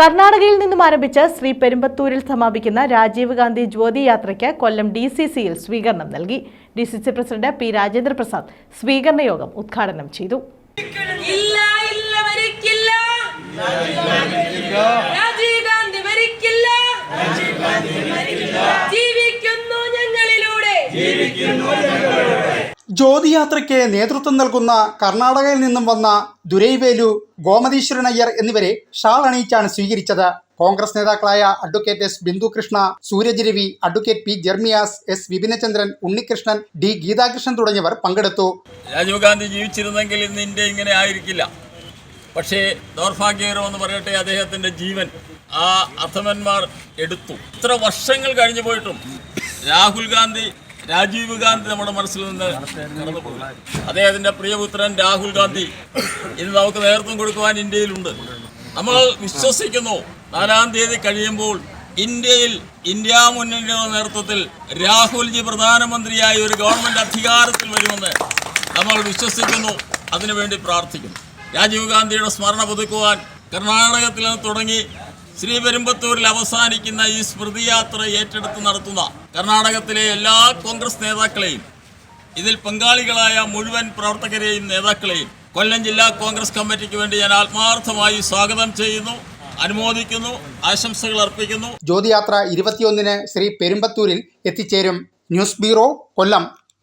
കർണാടകയിൽ നിന്നും ആരംഭിച്ച ശ്രീ പെരുമ്പത്തൂരിൽ സമാപിക്കുന്ന രാജീവ് ഗാന്ധി ജ്യോതി യാത്രയ്ക്ക് കൊല്ലം ഡി സി സിയിൽ സ്വീകരണം നൽകി. D C C president P Rajendra Prasad സ്വീകരണ യോഗം ഉദ്ഘാടനം ചെയ്തു. ജീവിക്കുന്നു ഞങ്ങളിലൂടെ. ജ്യോതിയാത്രയ്ക്ക് നേതൃത്വം നൽകുന്ന കർണാടകയിൽ നിന്നും വന്ന ദുരൈവേലു ഗോമതീശ്വരൻ അയ്യർ എന്നിവരെ ഷാൾ അണിയിച്ചാണ് സ്വീകരിച്ചത്. കോൺഗ്രസ് നേതാക്കളായ advocate S Bindukrishna Sooraj Ravi advocate P Jermias S Vipinachandran Unnikrishnan D Geethakrishnan തുടങ്ങിയവർ പങ്കെടുത്തു. രാജീവ് ഗാന്ധി ജീവിച്ചിരുന്നെങ്കിൽ ഇന്ന് ഇന്ത്യ ഇങ്ങനെ ആയിരിക്കില്ല. പക്ഷേ ദൗർഭാഗ്യകരമെന്ന് പറയട്ടെ അദ്ദേഹത്തിന്റെ ജീവൻ ആ അധമന്മാർ എടുത്തു. ഇത്ര വർഷങ്ങൾ കഴിഞ്ഞു പോയിട്ടും രാഹുൽ ഗാന്ധി രാജീവ് ഗാന്ധി നമ്മുടെ മനസ്സിൽ നിന്ന് കടന്നുപോയി. അദ്ദേഹത്തിന്റെ പ്രിയപുത്രൻ രാഹുൽ ഗാന്ധി. ഇന്ന് നമുക്ക് നേതൃത്വം കൊടുക്കുവാൻ ഇന്ത്യയിലുണ്ട്. നമ്മൾ വിശ്വസിക്കുന്നു നാലാം തീയതി കഴിയുമ്പോൾ ഇന്ത്യയിൽ ഇന്ത്യ മുന്നണിയുടെ നേതൃത്വത്തിൽ രാഹുൽജി പ്രധാനമന്ത്രിയായി ഒരു ഗവൺമെന്റ് അധികാരത്തിൽ വരുമെന്ന് നമ്മൾ വിശ്വസിക്കുന്നു അതിനുവേണ്ടി പ്രാർത്ഥിക്കുന്നു. രാജീവ് ഗാന്ധിയുടെ സ്മരണ പുതുക്കുവാൻ കർണാടകത്തിൽ നിന്ന് തുടങ്ങി ശ്രീപെരുമ്പത്തൂരിൽ അവസാനിക്കുന്ന ഈ സ്മൃതിയാത്ര ഏറ്റെടുത്ത് നടത്തുന്ന കർണാടകത്തിലെ എല്ലാ കോൺഗ്രസ് നേതാക്കളെയും ഇതിൽ പങ്കാളികളായ മുഴുവൻ പ്രവർത്തകരെയും നേതാക്കളെയും കൊല്ലം ജില്ലാ കോൺഗ്രസ് കമ്മിറ്റിക്ക് വേണ്ടി ഞാൻ ആത്മാർത്ഥമായി സ്വാഗതം ചെയ്യുന്നു അനുമോദിക്കുന്നു ആശംസകൾ അർപ്പിക്കുന്നു. ജ്യോതിയാത്ര ഇരുപത്തിയൊന്നിന് ശ്രീ പെരുമ്പത്തൂരിൽ എത്തിച്ചേരും. News bureau Kollam.